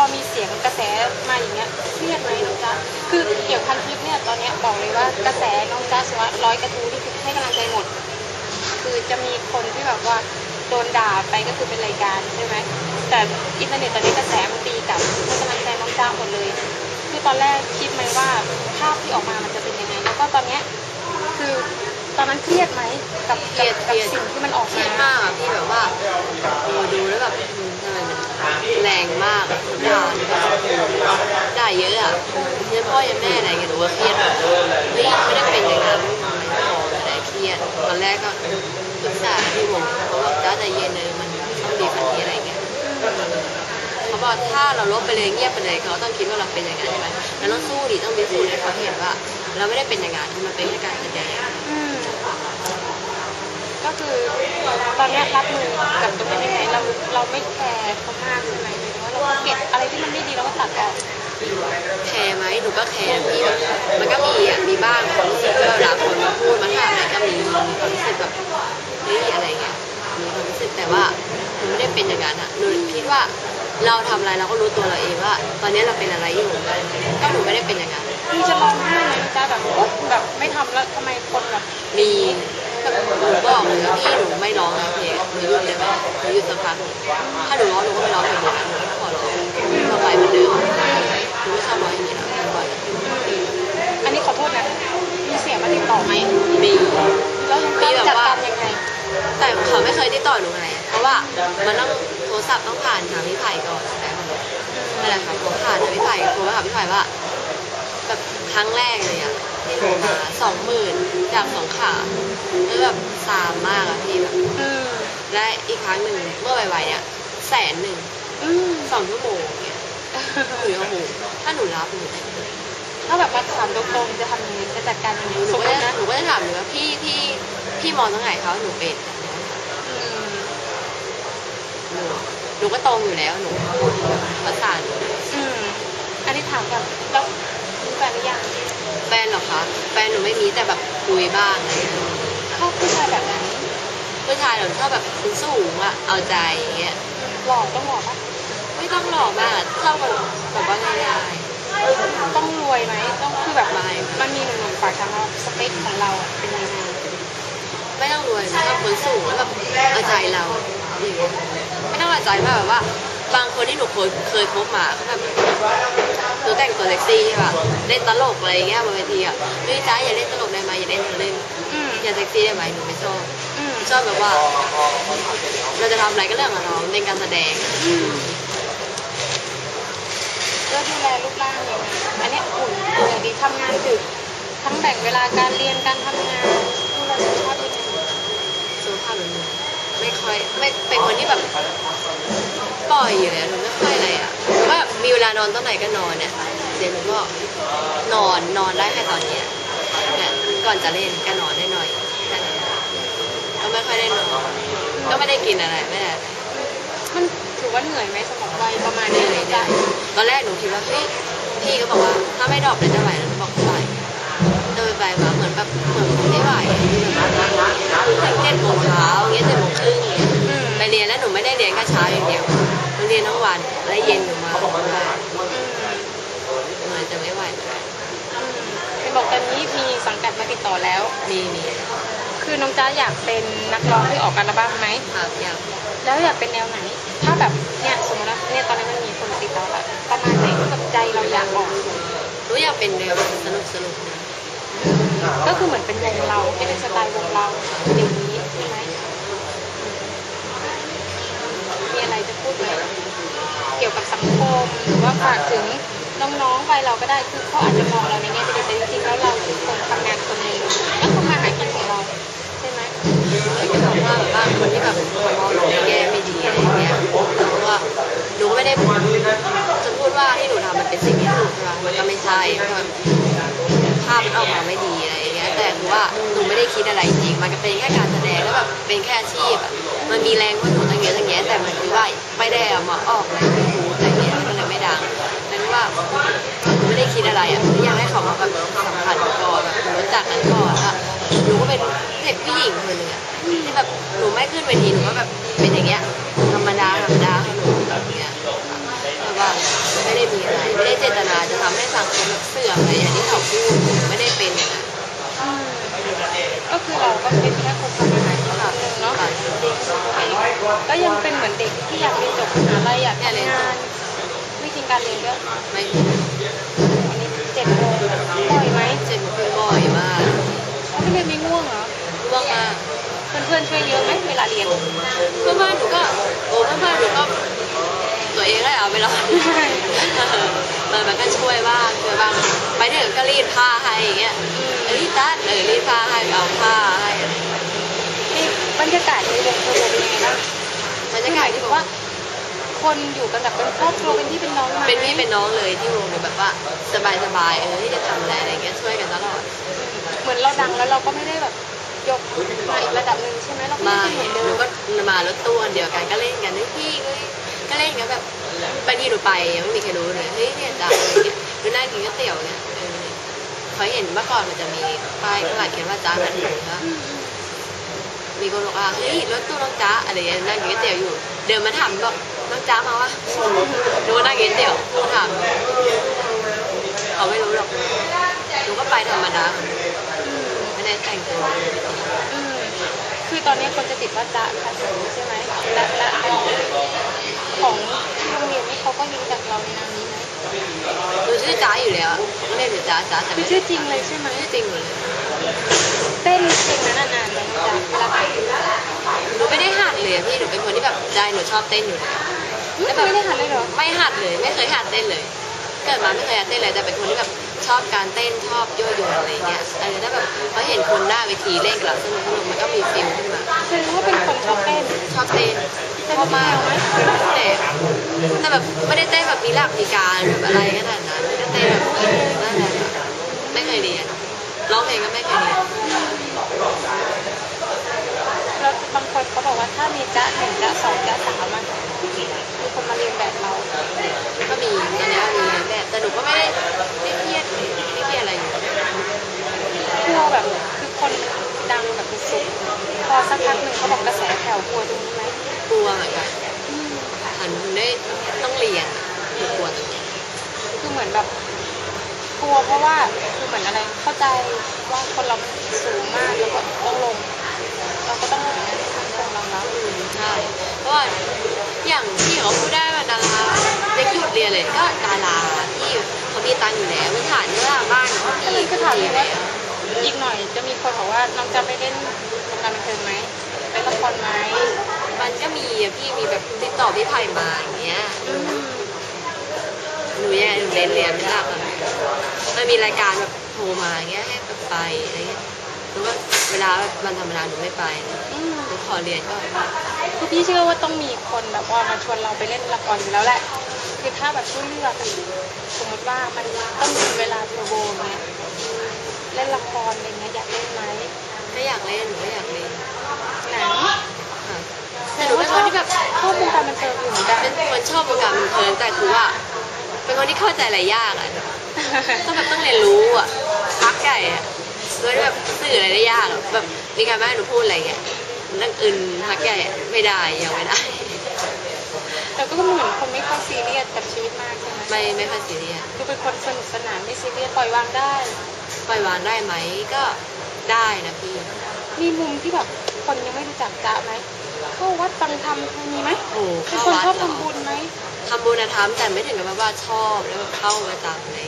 อมีเสียงกระแสมาอย่างเงี้ยเครียดไหมน้องจ๊ะคือเกี่ยวพันทิปเนี่ยตอนเนี้ยบอกเลยว่ากระแสน้องจ๊ะสวัสดิ์ร้อยกระทู้ที่คือให้กำลังใจหมด คือจะมีคนที่แบบว่าโดนด่าไปก็คือเป็นรายการใช่ไหมแต่อินเทอร์เน็ตตอนนี้กระแสมันตีกลับให้กำลังใจน้องจ้าหมดเลย คือตอนแรกคิดไหมว่าภาพที่ออกมามันจะเป็นยังไงแล้วก็ตอนเนี้ยคือตอนนั้นเครียดไหมกับเครียดกับเครียดสิ่งที่มันออกเครีมายดมากอะพี่แบบว่าโอ้ดูแล้วแบบอืมทำไมมัน แรงมากด่าด่าเยอะอะยันพ่อยันแม่อะไรเงี้ยหนูว่าเครียดแบบเฮ้ยไม่ได้เป็นอย่างนั้นแต่เครียดตอนแรกก็ปรึกษาพี่วงเขาบอกจ้าใจเย็นเลยมันต้องดีกว่านี้อะไรเงี้ยเขาบอกถ้าเราลบไปเลยเงียบไปเลยเขาต้องคิดว่าเราเป็นอย่างนั้นใช่ไหมแล้วต้องสู้ดิต้องพิสูจน์ให้เขาเห็นว่า เราไม่ได้เป็นอย่างนั้นมันเป็นแค่การแสดง อืมก็ คือตอนนี้รับมือกับตรงนี้ยังไงเราเราไม่แคร์เขามากใช่ไหมหมายถึงว่าเราเก็บอะไรที่มันไม่ดีเราก็ตัดออกแคร์ไหมหนูก็แคร์พี่แบบมันก็มีอะมีบ้างความรู้สึกที่เวลาคนมาพูดมาถามอะไรก็มีมีความรู้สึกแบบเฮ้ยอะไรเงี้ยมีความรู้สึกแต่ว่าหนูไม่ได้เป็นอย่างนั้นอะหนูคิดว่าเราทำอะไรเราก็รู้ตัวเราเองว่า ตอนนี้เราเป็นอะไรอยู่ก็หนูไม่ได้เป็นอย่างนั้นพี่จะร้องไห้ไหมจ้าแบบโอ๊ยแบบไม่ทำแล้วทำไมคนแบบมี หนูบอกเลยว่าพี่หนูไม่ร้องนะเพลงหนูหยุดเลยไหมหนูหยุดสักพักหนูถ้าหนูร้องหนูก็ไม่ร้องอย่างนี้นะหนูก็ขอร้องต่อไปเหมือนเดิมหนูไม่ชอบร้องอย่างนี้แล้วบ่อยอันนี้ขอโทษนะมีเสียงมาติดต่อไหมมีแล้วน้องจ้าจัดการยังไงแต่เขาไม่เคยติดต่อหนูไงเพราะว่ามันต้องโทรศัพท์ต้องผ่านทางพี่ไผ่ก่อนนั่นแหละค่ะโทรผ่านทางพี่ไผ่โทรมาหาพี่ไผ่ว่าแบบ รั้งแรกเลยอะที่โทรมาสองหมื่นจากสองขาแล้วแบบซามมากอะพี่แบบอืมและอีกครั้งหนึ่งเมื่อไวๆเนี่ยแสนหนึ่งอืมสองชั่วโมงเนี่ยหนูยังโหถ้าหนูรับหนูถ้าแบบมาถามตรงๆจะทำยังไงจะจัดการยังไงหนูสมมก็ติจะนะหนูก็จะถามหนูว่าพี่พี่พี่มองตรงไหนเขาหนูเป็นอืมหนูหนูก็ตรงอยู่แล้วหนูประสานอืมอันนี้ถามแบบแล้วมีแฟนหรือยัง แฟนเหรอคะแฟนหนูไม่มีแต่แบบคุยบ้างอะไรอย่างเงี้ยชอบผู้ชายแบบไหนผู้ชายหนูชอบแบบสูงๆอะเอาใจอย่างเงี้ยหล่อต้องหล่อปะไม่ต้องหล่อมากชอบแบบแบบว่าง่ายต้องรวยไหมต้องคือแบบไม่มันมีหนุ่มๆฝากถามว่าสเปคของเราอะเป็นยังไงๆไม่ต้องรวยชอบคนสูงแล้วแบบเอาใจเราอย่างเงี้ยไม่ต้องเอาใจมากแบบว่า บางคนที่หนูเคยเคยคบมาเขาแบบหนูแต่งตัวเซ็กซี่ใช่ป่ะเล่นตลกอะไรอย่างเงี้ยบนเวทีอะเฮ้ยจ้าอย่าเล่นตลกได้ไหมอย่าเล่นอย่าเล่นอืมอย่าเซ็กซี่ได้ไหมหนูไม่ชอบอืมชอบแบบว่า เราจะทำอะไรก็เรื่องของเราในการแสดงอืมแล้วดูแลรูปร่างยังไงอันเนี้ยหุ่นตัวดีทำงานดึกทั้งแบ่งเวลาการเรียนการทำงานดูแลสุขภาพยังไง สุขภาพหนูไม่ค่อยไม่เป็นคนที่แบบปล่ อยอยู่แล้วหนูไม่ค่อยอะไรอะว่ามีเวลานอนตอนไหนก็นอนเนี่ยเดี๋ยวหนูก็นอนนอนได้แค่ตอนเนี้ยเนี่ยก่อนจะเล่นก็นอนได้หน่อยแค่นั้นก็ไม่ค่อยได้นอนก็ไม่ได้กินอะไรไม่ได้อะไรมันถือว่าเหนื่อยไหมสำหรับวัยประมาณเหนี้นื่อยจ้ะตอนแรกหนูคิดว่าเฮ้ยพี่ก็บอกว่าถ้าไม่ดรอปเลยจะไหวแล้วหนูบอกไหวเดินไปมาเหมือนแบบเหมือนไม่ไหวถึงเจ็ดโมงเช้าอย่างเงี้ยเจ็ดโมงครึ่งอย่างเงี้ยอืมไปเรียนแล้วหนูไม่ได้เรียนแค่เช้าอย่างเดียว หนูเรียนทั้งวันและเย็นหนูมาเหมือนจะไม่ไหวเห็นบอกตอนนี้มีสังกัดมาติดต่อแล้ว มีมีคือน้องจ้าอยากเป็นนักร้องที่ออกอัลบั้มไหมค่ะอยากแล้วอยากเป็นแนวไหน ถ้าแบบเนี่ยสมมติว่าเนี่ยตอนนี้มันมีคนติดต่อแล้วประมาณไหนที่แบบใจเราอยากออกหนูอยากเป็นแนวสนุกสนุกนะก็คือเหมือนเป็นวงเราให้เป็นสไตล์วงเราอย่างนี้ใช่ไหมมีอะไรจะพูดไหม เกี่ยวกับสังคมหรือว่าฝากถึงน้องๆวัยเราก็ได้คือเขาอาจจะมองเราในแง่ดีแต่จริงๆแล้วเราคือคนทำงานคนหนึ่งแล้วคนมาหากินของเราใช่ไหมไม่ได้บว่าแบบว่าคนที่แบบมองในแง่ไม่ดีอะไรอย่างเงี้ยเพราะว่าหนูไม่ได้จะพูดว่าที่หนูทำมันเป็นสิ่งที่ถูกใช่ไหมมันก็ไม่ใช่เพราะว่าภาพมันออกมาไม่ดี อะไรอย่างเงี้ยแต่คือว่าหนูไม่ได้คิดอะไรจริงมันก็เป็นแค่การแสดงแล้วแบบเป็นแค่อาชีพอะมันมีแรงกว่าหนูตั้งเยอะตั้งแยะแต่มันคือว่าไม่ได้เอามาออกในยูทูอะไรเงี้ยมันเลยไม่ดังนั่นว่าหนูไม่ได้คิดอะไรอะอยากให้เขามาแบบสัมผัสก่อนแบบรู้จักกันก่อนอะหนูก็เป็นเด็กผู้หญิงคนหนึ่งอะที่แบบหนูไม่ขึ้นเวทีหนูก็แบบเป็นอย่างเงี้ยธรรมดาธรรมดาของหนูแบบเงี้ยแต่ว่าไม่ได้เจตนาจะทำให้สังคมเสื่อมอะไรอย่างที่เขาพูดหนูไม่ได้เป็นอย่างนั้น คือเราก็เป็นแค่คนทำอาหารคนหนึ่งเนาะก็ยังเป็นเหมือนเด็กที่อยากเรียนจบมหาลัยอยากทำงานวิธีการเรียนก็ไม่อันนี้เจ็ดโมงบ่อยไหมเจ็บคือบ่อยมากเขาไม่เรียนไม่ง่วงเหรอร่วงมากเพื่อนๆช่วยเยอะไหมเวลาเรียนเพื่อนบ้านหนูก็โอ้เพื่อนบ้านหนูก็ เองก็เอาไปรอมันมันก็ช่วยบ้างช่วยบ้างไปถึงก็รีดผ้าให้อย่างเงี้ยรีดตัดเออรีดผ้าให้เอาผ้าให้อะไรอย่างเงี้ยนี่บรรยากาศในวงโคโรเป็นยังไงบ้างบรรยากาศที่บอกว่า คนอยู่กันแบบเป็นครอบครัวเป็นพี่เป็นน้องไหมเป็นพี่เป็นน้องเลยที่วงหนูแบบว่าสบายสบายๆเออที่จะทำอะไรอะไรเงี้ยช่วยกันตลอด เหมือนเราดังแล้วเราก็ไม่ได้แบบยกมาอีกระดับหนึ่งใช่ไหมเราก็มาไม่ได้เหมือนหเดินูมก็มารถตู้อันเดียวกันก็เล่นกันเฮ้ยพี่เฮ้ยก็เล่นกันแบบ บางทีหนูไปยังไม่มีใครรู้เลยเฮ้ยเนี่ยจ้าอะไรเงี้ยหนูนั่งกินก๋วยเตี๋ยวเนี่ยเออเขาเห็นเมื่อก่อนมันจะมีป้ายข้างหลังเขียนว่าจ้านันหนูนะมีคนบอกว่าเฮ้ยรถตู้น้องจ้าอะไรอย่างเงี้ยนั่งกินก๋วยเตี๋ยวอยู่ เดินมาถามบอกน้องจ้ามาวะหนูก็นั่งกินก๋วยเตี๋ยวถามเขาไม่รู้หรอกหนูก็ไปธรรมดาไม่ได้แต่งตัวคือตอนนี้คนจะติดว่าจะคัดสูใช่ไหมและและ ของที่โรงเรียนนี่เขาก็รู้จักเราในนามนี้ไหมหนูชื่อจ้าอยู่แล้วอะก็เรียกหนูจ้าจ้าแต่คือไม่ชื่อจริงเลยใช่ไหมชื่อจริงหมดเลยเต้นเพลงนั้นนานๆเลยจ้ะเวลาไปหนูไม่ได้หัดเลยอะพี่หนูเป็นคนที่แบบใจหนูชอบเต้นอยู่แล้วไม่ไม่ได้หันเลยเหรอ ไม่หัดเลย ไม่เคยหัดเต้นเลย เกิดมาไม่เคยหัดเต้นเลยแต่เป็นคนที่แบบ ชอบการเต้นชอบยั่วยวนอะไรอย่างเงี้ยเออถ้าแบบเขาเห็นคนหน้าเวทีเล่นกับเราสนุกสนุกมันก็มีฟิลขึ้นมาแสดงว่าเป็นคนชอบเต้นชอบเต้นชอบมากแต่แต่แบบไม่ได้เต้นแบบมีหลักมีการแบบอะไรขนาดนั้นไม่ได้เต้นแบบนั่นแหละไม่เคยเรียนร้องเพลงก็ไม่เคยเรียนแล้วบางคนเขาบอกว่าถ้ามีจ๊ะหนึ่งจ๊ะสองจ๊ะสามอะมีคนมาเรียนแบบเราก็มีตอนนี้ก็มีแบบแต่หนูก็ไม่ได้ไม่เครียดไม่เครียดอะไรอยู่ กลัวแบบคือคนดังแบบสุดๆ พอสักพักหนึ่งเขาบอกกระแสแผ่วกลัวตรงนี้ไหมกลัวเหมือนกันอืมหันได้ต้องเรียนหนูกลัวตรงนี้คือเหมือนแบบกลัวเพราะว่าคือเหมือนอะไรเข้าใจว่าคนเราสูงมากแล้วก็ต้องลง เราก็ต้องทำงานให้มันคงรองรับอืมใช่เพราะว่าอย่างที่เขาพูดได้ว่าดาราเด็กหยุดเรียนเลยก็ดาราที่เขามีตังอยู่แล้วมีฐานเนื้อบ้านเขามีก็ทำอยู่แล้ว อีกหน่อยจะมีคนบอกว่าน้องจะไปเล่นวงการบันเทิงไหมไปละครไหมมันก็มีอะพี่มีแบบติดต่อพี่ไผ่มาอย่างเงี้ยอืมหนูแย่หนูเรียนเรียนไม่หลักอะมันมีรายการแบบโทรมาอย่างเงี้ยให้แบบไปอะไรเงี้ยหนูว่าเวลาแบบวันธรรมดาหนูไม่ไปอืมหนูขอเรียนก็คือพี่เชื่อว่าต้องมีคนแบบว่ามาชวนเราไปเล่นละครอยู่แล้วแหละ คือถ้าแบบช่วยเลือกอะสมมติว่ามันต้องมีเวลาเทอร์โบเงี้ย เล่นละครอะไรเงี้ยอยากเล่นไหมก็อยากเล่นหนูก็อยากเล่นหนังค่ะแต่หนูเป็นคนที่แบบชอบวงการบันเทิงอยู่เหมือนกันเป็นคนชอบวงการบันเทิงแต่คือว่า เป็นคนที่เข้าใจอะไรยากอะต้องแบบต้องเรียนรู้อะพักใหญ่อะโดยที่แบบสื่ออะไรได้ยากอะแบบมีการแม่ให้หนูพูดอะไรเงี้ยนั่งอื่นพักใหญ่อะไม่ได้ยังไม่ได้แต่ก็เหมือนคนไม่ค่อยซีเรียสกับชีวิตมากใช่ไหมไม่ไม่ค่อยซีเรียสคือเป็นคนสนุกสนานไม่ซีเรียสปล่อยวางได้ ปล่อยวางได้ไหมก็ได้นะพี่ มีมุมที่แบบคนยังไม่รู้จักจ๊ะไหมเข้าวัดฟังธรรมมีไหมโอ้เป็นเข้าคนวัดชอบเหรอทำบุญไหมทำบุญนะทำแต่ไม่ถึงกับว่าชอบแล้วแบบเข้าประจำอะไรเงี้ย